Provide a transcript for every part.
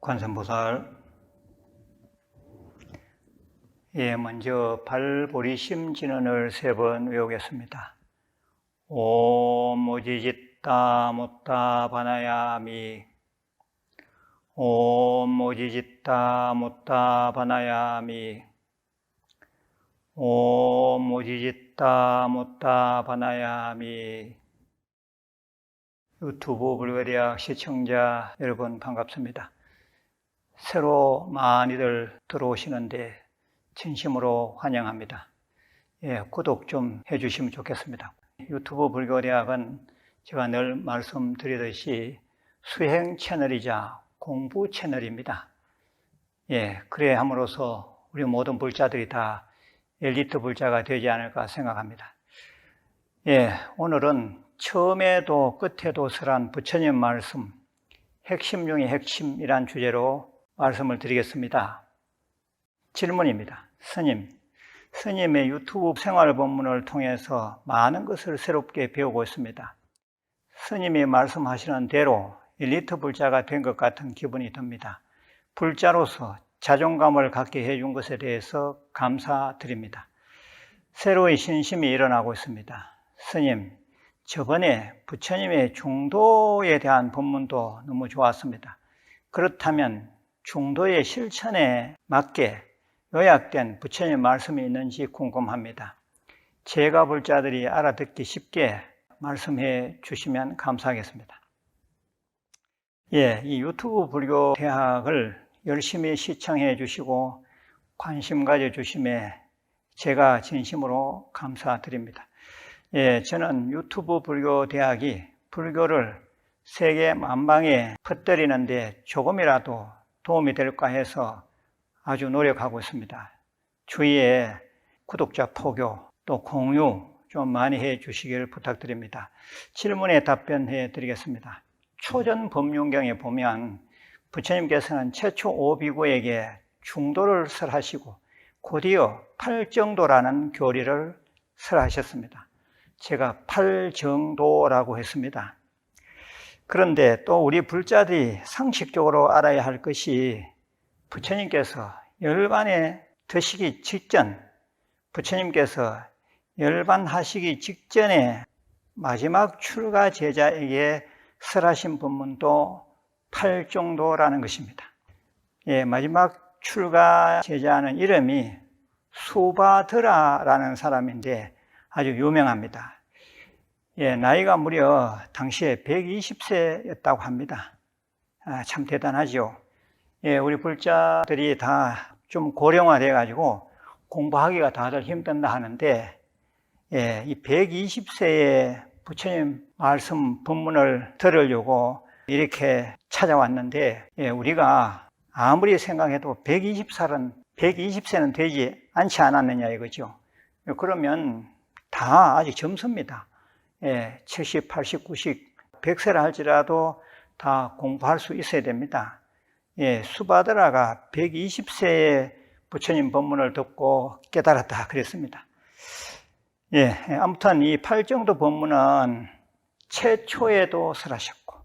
관세음보살 예, 먼저 발보리심 진언을 세 번 외우겠습니다. 옴 오지짓다 못다 바나야미 옴 오지짓다 못다 바나야미 옴 오지짓다 못다 바나야미 유튜브 불가대학 시청자 여러분 반갑습니다. 새로 많이들 들어오시는데 진심으로 환영합니다. 예, 구독 좀 해주시면 좋겠습니다. 유튜브 불교대학은 제가 늘 말씀드리듯이 수행 채널이자 공부 채널입니다. 예, 그래 함으로써 우리 모든 불자들이 다 엘리트 불자가 되지 않을까 생각합니다. 예, 오늘은 처음에도 끝에도 설한 부처님 말씀, 핵심 중의 핵심이란 주제로 말씀을 드리겠습니다. 질문입니다. 스님, 스님의 유튜브 생활 본문을 통해서 많은 것을 새롭게 배우고 있습니다. 스님이 말씀하시는 대로 엘리트 불자가 된 것 같은 기분이 듭니다. 불자로서 자존감을 갖게 해준 것에 대해서 감사드립니다. 새로의 신심이 일어나고 있습니다. 스님, 저번에 부처님의 중도에 대한 본문도 너무 좋았습니다. 그렇다면 중도의 실천에 맞게 요약된 부처님 말씀이 있는지 궁금합니다. 제가 볼 자들이 알아듣기 쉽게 말씀해 주시면 감사하겠습니다. 예, 이 유튜브 불교 대학을 열심히 시청해 주시고 관심 가져 주심에 제가 진심으로 감사드립니다. 예, 저는 유튜브 불교 대학이 불교를 세계 만방에 퍼뜨리는데 조금이라도 도움이 될까 해서 아주 노력하고 있습니다. 주위에 구독자 포교 또 공유 좀 많이 해 주시길 부탁드립니다. 질문에 답변해 드리겠습니다. 초전 법륜경에 보면 부처님께서는 최초 오비고에게 중도를 설하시고 곧이어 팔정도라는 교리를 설하셨습니다. 제가 팔정도라고 했습니다. 그런데 또 우리 불자들이 상식적으로 알아야 할 것이 부처님께서 열반에 드시기 직전, 부처님께서 열반하시기 직전에 마지막 출가 제자에게 설하신 본문도 팔정도라는 것입니다. 예, 마지막 출가 제자는 이름이 수바드라라는 사람인데 아주 유명합니다. 예, 나이가 무려 당시에 120세였다고 합니다. 아, 참 대단하죠. 예, 우리 불자들이 다 좀 고령화돼 가지고 공부하기가 다들 힘든다 하는데 예, 이 120세의 부처님 말씀 본문을 들으려고 이렇게 찾아왔는데 예, 우리가 아무리 생각해도 120살은 120세는 되지 않지 않았느냐 이거죠. 그러면 다 아직 젊습니다. 예, 70, 80, 90, 100세라 할지라도 다 공부할 수 있어야 됩니다. 예, 수바드라가 120세에 부처님 법문을 듣고 깨달았다 그랬습니다. 예, 아무튼 이 팔정도 법문은 최초에도 설하셨고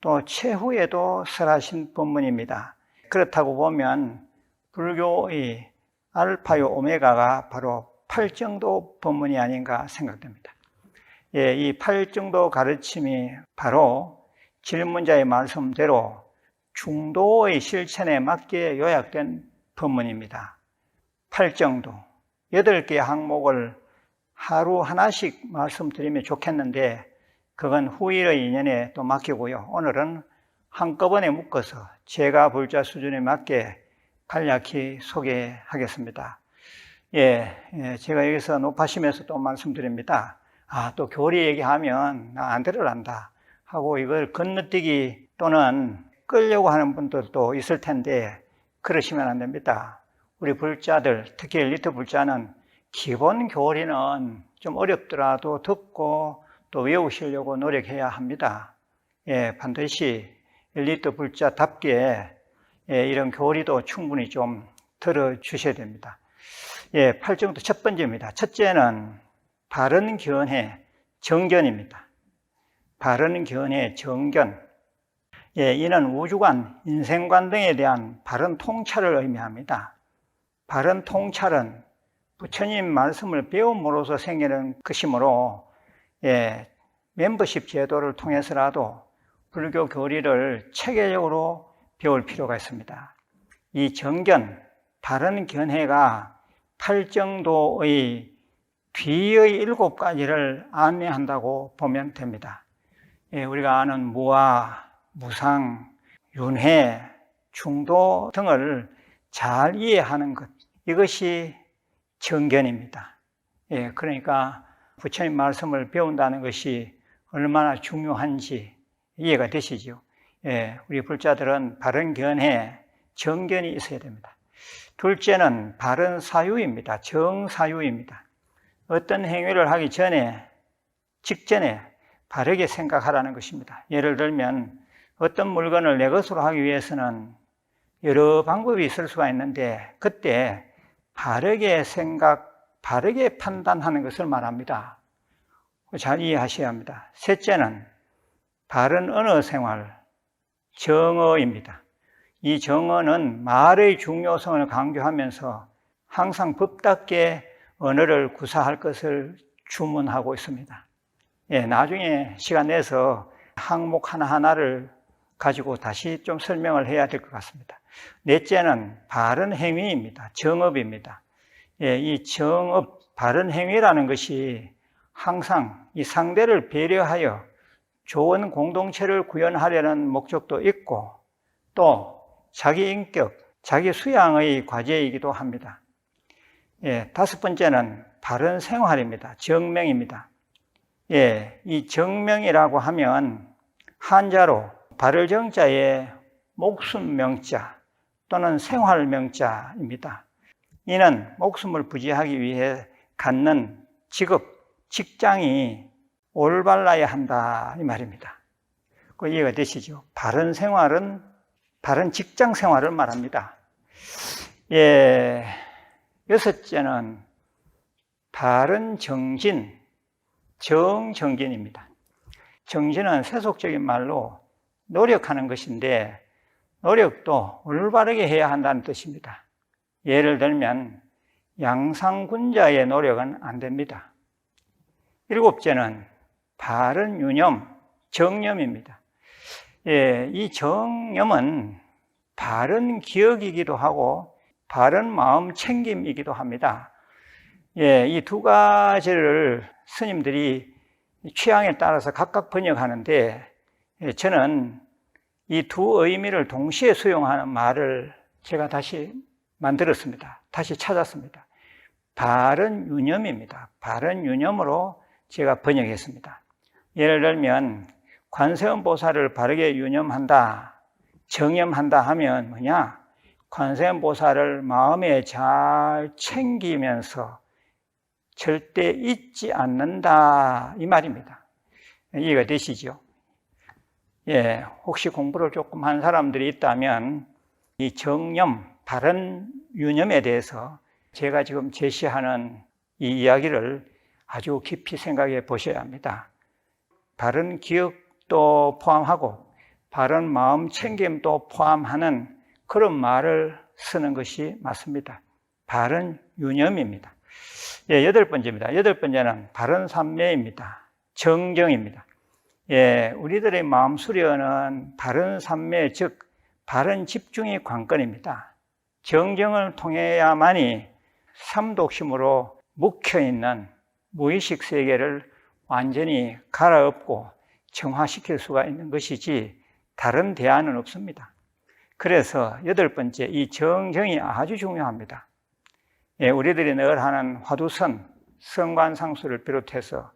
또 최후에도 설하신 법문입니다. 그렇다고 보면 불교의 알파요 오메가가 바로 팔정도 법문이 아닌가 생각됩니다. 예, 이 팔정도 가르침이 바로 질문자의 말씀대로 중도의 실천에 맞게 요약된 법문입니다. 8정도, 8개의 항목을 하루 하나씩 말씀드리면 좋겠는데 그건 후일의 인연에 또 맡기고요. 오늘은 한꺼번에 묶어서 제가 불자 수준에 맞게 간략히 소개하겠습니다. 예, 예, 제가 여기서 높아시면서 또 말씀드립니다. 아, 또 교리 얘기하면 나 안 들으란다 하고 이걸 건너뛰기 또는 끌려고 하는 분들도 있을 텐데 그러시면 안 됩니다. 우리 불자들, 특히 엘리트 불자는 기본 교리는 좀 어렵더라도 듣고 또 외우시려고 노력해야 합니다. 예, 반드시 엘리트 불자답게 예, 이런 교리도 충분히 좀 들어주셔야 됩니다. 예, 8정도 첫 번째입니다. 첫째는 바른 견해, 정견입니다. 바른 견해, 정견. 예, 이는 우주관, 인생관 등에 대한 바른 통찰을 의미합니다. 바른 통찰은 부처님 말씀을 배움으로써 생기는 것이므로 예, 멤버십 제도를 통해서라도 불교 교리를 체계적으로 배울 필요가 있습니다. 이 정견, 바른 견해가 팔정도의 뒤의 일곱 가지를 안내한다고 보면 됩니다. 예, 우리가 아는 무아, 무상, 윤회, 중도 등을 잘 이해하는 것, 이것이 정견입니다. 예, 그러니까 부처님 말씀을 배운다는 것이 얼마나 중요한지 이해가 되시죠. 예, 우리 불자들은 바른 견해, 정견이 있어야 됩니다. 둘째는 바른 사유입니다. 정사유입니다. 어떤 행위를 하기 전에, 직전에 바르게 생각하라는 것입니다. 예를 들면 어떤 물건을 내 것으로 하기 위해서는 여러 방법이 있을 수가 있는데 그때 바르게 생각, 바르게 판단하는 것을 말합니다. 잘 이해하셔야 합니다. 셋째는 바른 언어 생활, 정어입니다. 이 정어는 말의 중요성을 강조하면서 항상 법답게 언어를 구사할 것을 주문하고 있습니다. 예, 나중에 시간 내서 항목 하나하나를 가지고 다시 좀 설명을 해야 될 것 같습니다. 넷째는 바른 행위입니다. 정업입니다. 예, 이 정업, 바른 행위라는 것이 항상 이 상대를 배려하여 좋은 공동체를 구현하려는 목적도 있고 또 자기 인격, 자기 수양의 과제이기도 합니다. 예, 다섯 번째는 바른 생활입니다. 정명입니다. 예, 이 정명이라고 하면 한자로 발을 정자에 목숨 명자 또는 생활 명자입니다. 이는 목숨을 부지하기 위해 갖는 직업, 직장이 올바라야 한다 이 말입니다. 그 이해가 되시죠? 바른 생활은 바른 직장 생활을 말합니다. 예, 여섯째는 바른 정진, 정정진입니다. 정진은 세속적인 말로 노력하는 것인데 노력도 올바르게 해야 한다는 뜻입니다. 예를 들면 양상군자의 노력은 안 됩니다. 일곱째는 바른 유념, 정념입니다. 예, 이 정념은 바른 기억이기도 하고 바른 마음 챙김이기도 합니다. 예, 이 두 가지를 스님들이 취향에 따라서 각각 번역하는데 예, 저는 이 두 의미를 동시에 수용하는 말을 제가 다시 만들었습니다. 다시 찾았습니다. 바른 유념입니다. 바른 유념으로 제가 번역했습니다. 예를 들면 관세음 보살을 바르게 유념한다, 정념한다 하면 뭐냐? 관세음 보살을 마음에 잘 챙기면서 절대 잊지 않는다 이 말입니다. 이해가 되시죠? 예, 혹시 공부를 조금 한 사람들이 있다면 이 정념, 바른 유념에 대해서 제가 지금 제시하는 이 이야기를 아주 깊이 생각해 보셔야 합니다. 바른 기억도 포함하고 바른 마음 챙김도 포함하는 그런 말을 쓰는 것이 맞습니다. 바른 유념입니다. 예, 여덟 번째입니다. 여덟 번째는 바른 삼매입니다. 정정입니다. 예, 우리들의 마음 수련은 바른 삼매, 즉, 바른 집중이 관건입니다. 정정을 통해야만이 삼독심으로 묵혀있는 무의식 세계를 완전히 갈아엎고 정화시킬 수가 있는 것이지 다른 대안은 없습니다. 그래서 여덟 번째, 이 정정이 아주 중요합니다. 예, 우리들이 늘 하는 화두선, 성관상수를 비롯해서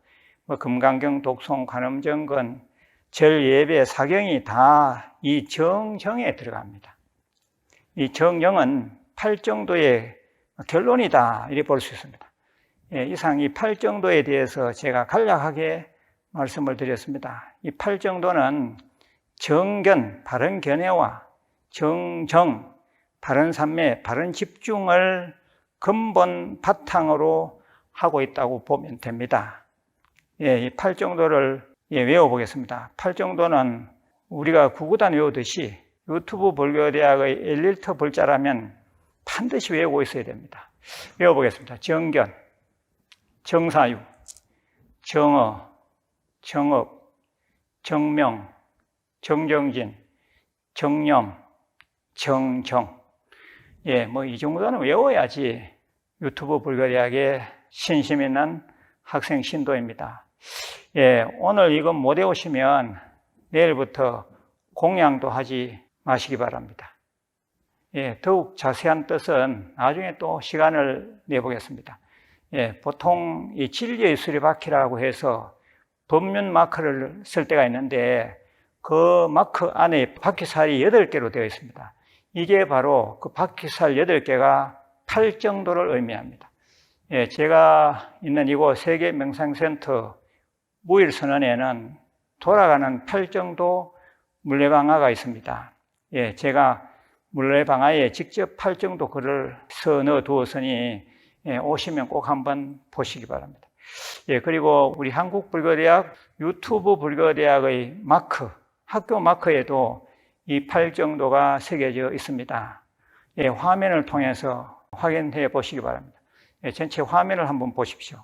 뭐 금강경, 독송, 관음정건, 절, 예배, 사경이 다 이 정정에 들어갑니다. 이 정정은 팔 정도의 결론이다 이렇게 볼 수 있습니다. 예, 이상 이 팔 정도에 대해서 제가 간략하게 말씀을 드렸습니다. 이 팔 정도는 정견, 바른 견해와 정정, 바른 삼매, 바른 집중을 근본 바탕으로 하고 있다고 보면 됩니다. 예, 이 팔정도를 예, 외워보겠습니다. 팔 정도는 우리가 구구단 외우듯이 유튜브 불교대학의 1리터 불자라면 반드시 외우고 있어야 됩니다. 외워보겠습니다. 정견, 정사유, 정어, 정업, 정명, 정정진, 정념, 정정. 예, 뭐 이 정도는 외워야지 유튜브 불교대학에 신심 있는 학생 신도입니다. 예, 오늘 이거 못 외우시면 내일부터 공양도 하지 마시기 바랍니다. 예, 더욱 자세한 뜻은 나중에 또 시간을 내보겠습니다. 예, 보통 이 진리의 수리바퀴라고 해서 법륜 마크를 쓸 때가 있는데 그 마크 안에 바퀴살이 8개로 되어 있습니다. 이게 바로 그 바퀴살 8개가 8정도를 의미합니다. 예, 제가 있는 이곳 세계 명상센터 무일선언에는 돌아가는 8정도 물레방아가 있습니다. 예, 제가 물레방아에 직접 8정도 글을 써 넣어 두었으니 예, 오시면 꼭 한번 보시기 바랍니다. 예, 그리고 우리 한국불교대학 유튜브 불교대학의 마크, 학교 마크에도 이 8정도가 새겨져 있습니다. 예, 화면을 통해서 확인해 보시기 바랍니다. 예, 전체 화면을 한번 보십시오.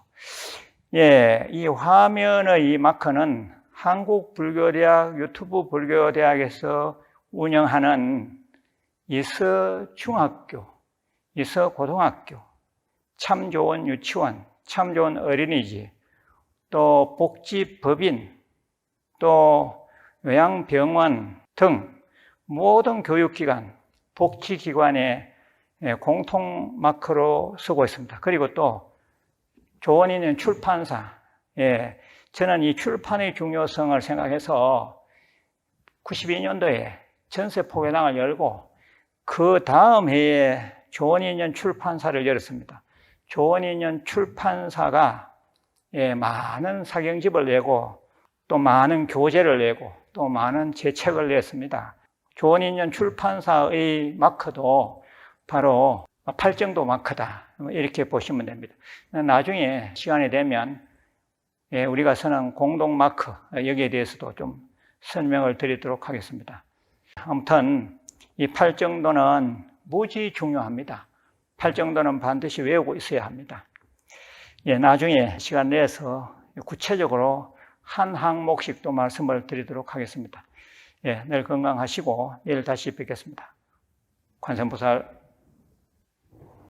예, 이 화면의 이 마크는 한국 불교대학 유튜브 불교대학에서 운영하는 이서 중학교, 이서 고등학교, 참 좋은 유치원, 참 좋은 어린이집, 또 복지법인, 또 요양병원 등 모든 교육기관, 복지기관의 예, 공통 마크로 쓰고 있습니다. 그리고 또 조언 있는 출판사, 예, 저는 이 출판의 중요성을 생각해서 92년도에 전세 포교당을 열고 그 다음 해에 조언인연 출판사를 열었습니다. 조언인연 출판사가 예, 많은 사경집을 내고 또 많은 교재를 내고 또 많은 제 책을 냈습니다. 조언인연 출판사의 마크도 바로 팔정도 마크다. 이렇게 보시면 됩니다. 나중에 시간이 되면 예, 우리가 쓰는 공동 마크 여기에 대해서도 좀 설명을 드리도록 하겠습니다. 아무튼 이 팔정도는 무지 중요합니다. 팔정도는 반드시 외우고 있어야 합니다. 예, 나중에 시간 내서 구체적으로 한 항목씩 또 말씀을 드리도록 하겠습니다. 예, 늘 건강하시고 내일 다시 뵙겠습니다. 관세음보살